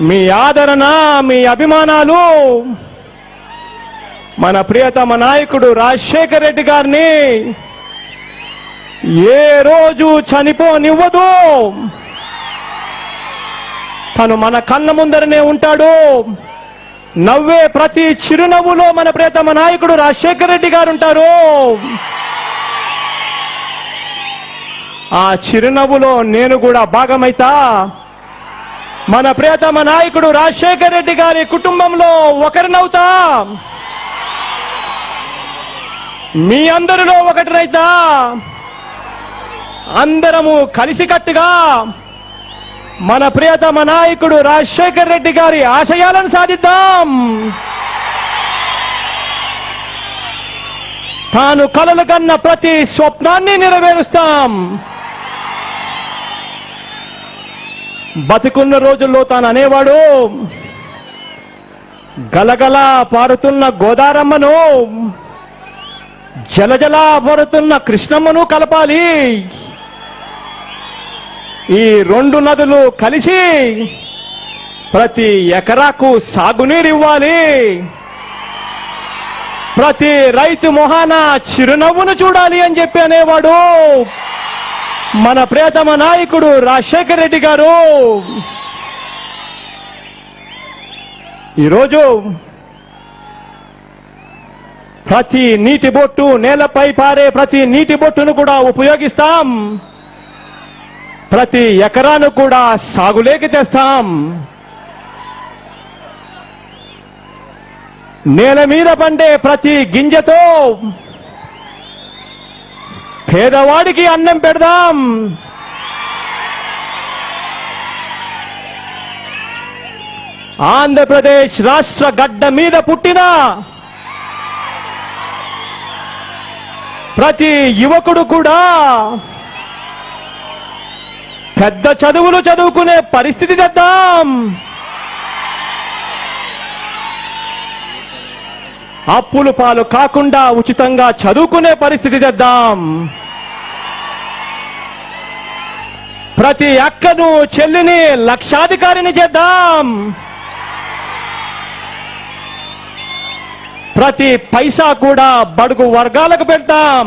మీ ఆదరణ మీ అభిమానాలు. మన ప్రియతమ నాయకుడు రాజశేఖర్ రెడ్డి గారిని ఏ రోజు చనిపోనివ్వదు. తను మన కళ్ళ ముందరనే ఉంటాడు. నవ్వే ప్రతి చిరునవ్వులో మన ప్రియతమ నాయకుడు రాజశేఖర్ రెడ్డి గారు ఉంటారు. ఆ చిరునవ్వులో నేను కూడా భాగమైతా. మన ప్రియతమ నాయకుడు రాజశేఖర్ రెడ్డి గారి కుటుంబంలో ఒకరినవుతా. మీ అందరిలో ఒకటినైతా. అందరము కలిసికట్టుగా మన ప్రియతమ నాయకుడు రాజశేఖర్ రెడ్డి గారి ఆశయాలను సాధిద్దాం. తాను కలలు కన్న ప్రతి స్వప్నాన్ని నెరవేరుస్తాం. బతికున్న రోజుల్లో తాను అనేవాడు గలగల పారుతున్న గోదారమ్మను జలజల పారుతున్న కృష్ణమ్మను కలపాలి. ఈ రెండు నదులు కలిసి ప్రతి ఎకరాకు సాగునీరు ఇవ్వాలి ప్రతి రైతు మొహాన చిరునవ్వును చూడాలి అని చెప్పి అనేవాడు. మన ప్రియతమ నాయకుడు రాజశేఖర్ రెడ్డి గారు. ఈరోజు ప్రతి నీటి బొట్టు నేలపై పారే ప్రతి నీటి బొట్టును కూడా ఉపయోగిస్తాం. ప్రతి ఎకరాను కూడా సాగులేకి తెస్తాం. నేల మీద పండే ప్రతి గింజతో పేదవాడికి అన్నం పెడదాం. ఆంధ్రప్రదేశ్ రాష్ట్ర గడ్డ మీద పుట్టిన ప్రతి యువకుడు కూడా పెద్ద చదువులు చదువుకునే పరిస్థితి తెద్దాం. అప్పులు పాలు కాకుండా ఉచితంగా చదువుకునే పరిస్థితి తెద్దాం. ప్రతి అక్కను చెల్లిని లక్షాధికారిని చేద్దాం. ప్రతి పైసా కూడా బడుగు వర్గాలకు పెడతాం.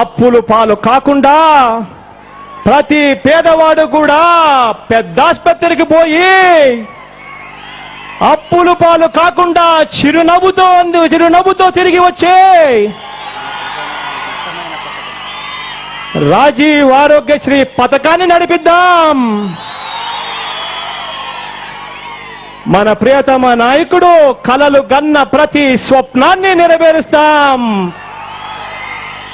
అప్పులు పాలు కాకుండా ప్రతి పేదవాడు కూడా పెద్ద ఆసుపత్రికి పోయి అప్పులు పాలు కాకుండా చిరునవ్వుతో చిరునవ్వుతో తిరిగి వచ్చే రాజీవ్ ఆరోగ్యశ్రీ పథకాన్ని నడిపిద్దాం. మన ప్రియతమ నాయకుడు కలలు గన్న ప్రతి స్వప్నాన్ని నెరవేరుస్తాం.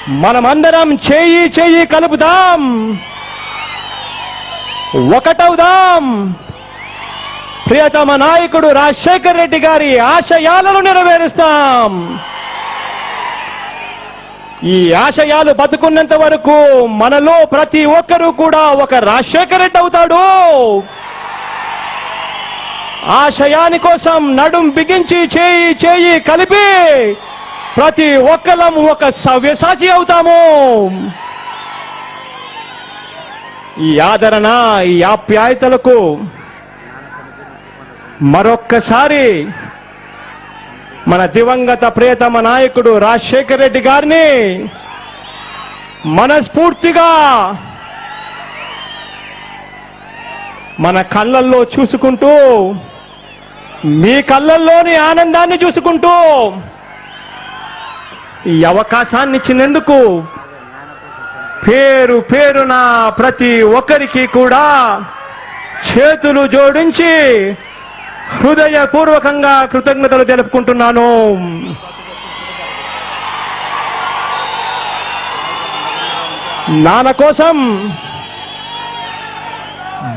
మనమందరం చేయి చేయి కలుపుదాం ఒకటవుదాం. ప్రియతమ నాయకుడు రాజశేఖర్ రెడ్డి గారి ఆశయాలను నెరవేరుస్తాం. ఈ ఆశయాలు బతుకున్నంత వరకు మనలో ప్రతి ఒక్కరూ కూడా ఒక రాజశేఖర రెడ్డి అవుతాడు. ఆశయాని కోసం నడుం బిగించి చేయి చేయి కలిపి ప్రతి ఒక్కరం ఒక సవ్యసాచి అవుతాము. ఈ ఆదరణ ఈ ఆప్యాయతలకు మరొక్కసారి మన దివంగత ప్రియతమ నాయకుడు రాజశేఖర్ రెడ్డి గారిని మనస్ఫూర్తిగా మన కళ్ళల్లో చూసుకుంటూ మీ కళ్ళల్లోని ఆనందాన్ని చూసుకుంటూ ఈ అవకాశాన్ని ఇచ్చినందుకు పేరు పేరున ప్రతి ఒక్కరికి కూడా చేతులు జోడించి హృదయపూర్వకంగా కృతజ్ఞతలు తెలుపుకుంటున్నాను. నాన్న కోసం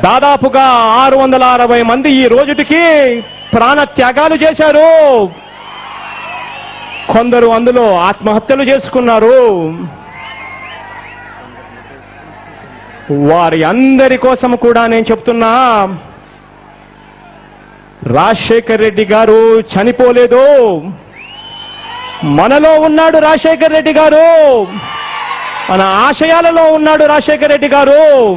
దాదాపుగా ఆరు వందల అరవై మంది ఈ రోజుటికి ప్రాణత్యాగాలు చేశారు. కొందరు అందులో ఆత్మహత్యలు చేసుకున్నారు. వారి అందరి కోసం కూడా నేను చెప్తున్నా. రాజశేఖర్ రెడ్డి గారు చనిపోలేదు. మనలో ఉన్నాడు రాజశేఖర్ రెడ్డి గారు. మన ఆశయాలలో ఉన్నాడు రాజశేఖర్ రెడ్డి గారు.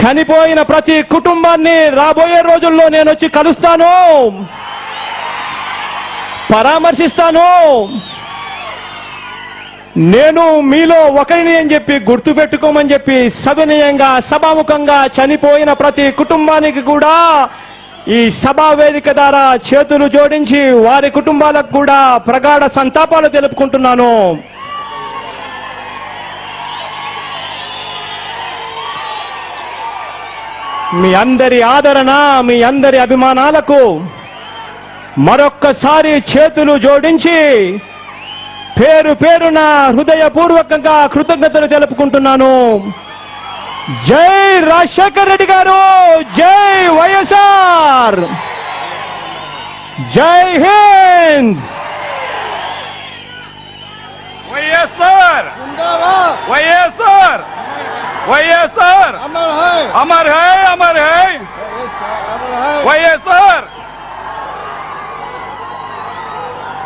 చనిపోయిన ప్రతి కుటుంబాన్ని రాబోయే రోజుల్లో నేను వచ్చి కలుస్తాను. పరామర్శిస్తాను. నేను మీలో ఒకరిని అని చెప్పి గుర్తుపెట్టుకోమని చెప్పి సవినయంగా సభాముఖంగా చనిపోయిన ప్రతి కుటుంబానికి కూడా ఈ సభా వేదిక ద్వారా చేతులు జోడించి వారి కుటుంబాలకు కూడా ప్రగాఢ సంతాపాలు తెలుపుకుంటున్నాను. మీ అందరి ఆదరణ మీ అందరి అభిమానాలకు మరొక్కసారి చేతులు జోడించి పేరు పేరున హృదయపూర్వకంగా కృతజ్ఞతలు తెలుపుకుంటున్నాను. జై రాజశేఖర్ రెడ్డి గారు! జై వైఎస్ఆర్! జై హింద్! వైఎస్ఆర్! వైఎస్ఆర్! వైఎస్ఆర్! అమర్ హై! అమర్ హై! వైఎస్ఆర్!